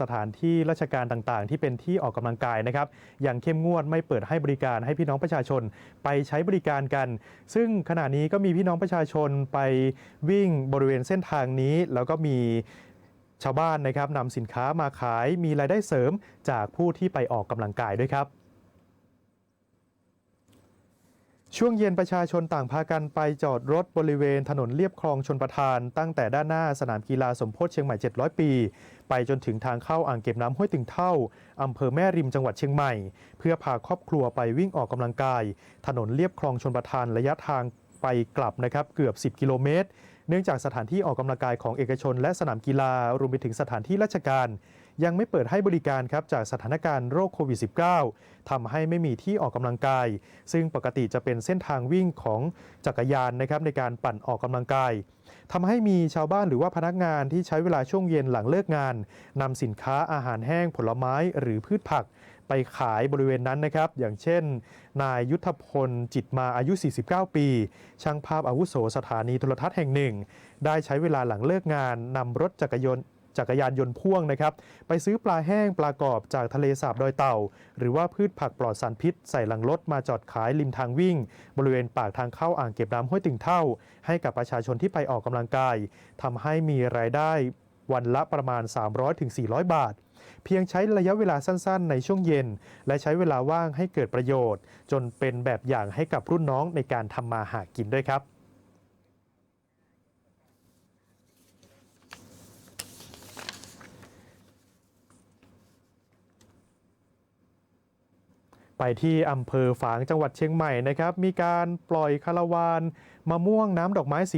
สถานที่ราชการต่างๆ ที่เป็นที่ออกกำลังกายนะครับอย่างเข้มงวดไม่เปิดให้บริการให้พี่น้องประชาชนไปใช้บริการกัน ซึ่งขณะนี้ก็มีพี่น้องประชาชนไปวิ่งบริเวณเส้นทางนี้ แล้วก็มีชาวบ้านนะครับนำสินค้ามาขายมีรายได้เสริมจากผู้ที่ไปออกกำลังกายด้วยครับ ช่วงเย็นประชาชนต่างพากันไปจอดรถบริเวณถนนเลียบคลองชนประทาน ตั้งแต่ด้านหน้าสนามกีฬาสมโพธิเชียงใหม่ 700 ปี ไปจนถึงทางเข้าอ่างเก็บน้ำห้วยตึงเท่าอำเภอแม่ริมจังหวัดเชียงใหม่ เพื่อพาครอบครัวไปวิ่งออกกำลังกาย ถนนเลียบคลองชนประทานระยะทางไปกลับนะครับเกือบ 10 กิโลเมตร เนื่องจากสถานที่ออกกำลังกายของเอกชน และสนามกีฬารวมไปถึงสถานที่ราชการ ยังไม่เปิดให้บริการครับจากสถานการณ์โรคโควิด -19 ทำให้ไม่มีที่ออกกำลังกาย ซึ่งปกติจะเป็นเส้นทางวิ่งของจักรยานนะครับในการปั่นออกกำลังกายทำให้มีชาวบ้านหรือว่าพนักงานที่ใช้เวลาช่วงเย็นหลังเลิกงานนำสินค้าอาหารแห้งผลไม้หรือพืชผักไปขายบริเวณนั้นนะครับ อย่างเช่น นายยุทธพลจิตมาอายุ 49 ปี ช่างภาพอาวุโสสถานีโทรทัศน์แห่งหนึ่ง ได้ใช้เวลาหลังเลิกงานนำรถจักรยาน จักรยานยนต์พ่วงนะครับ ไปซื้อปลาแห้งปลากรอบจากทะเลสาบดอยเต่า หรือว่าพืชผักปลอดสารพิษ ใส่หลังรถมาจอดขายริมทางวิ่ง บริเวณปากทางเข้าอ่างเก็บน้ำห้วยตึงเท่า ให้กับประชาชนที่ไปออกกำลังกายทำให้มีรายได้วันละประมาณ 300-400 บาท เพียงใช้ระยะเวลาสั้นๆ ในช่วงเย็น และใช้เวลาว่างให้เกิดประโยชน์ จนเป็นแบบอย่างให้กับรุ่นน้องในการทำมาหากินด้วยครับ ไปที่อำเภอฝางจังหวัดเชียงใหม่นะครับ มีการปล่อยคาราวานมะม่วงน้ำดอกไม้สี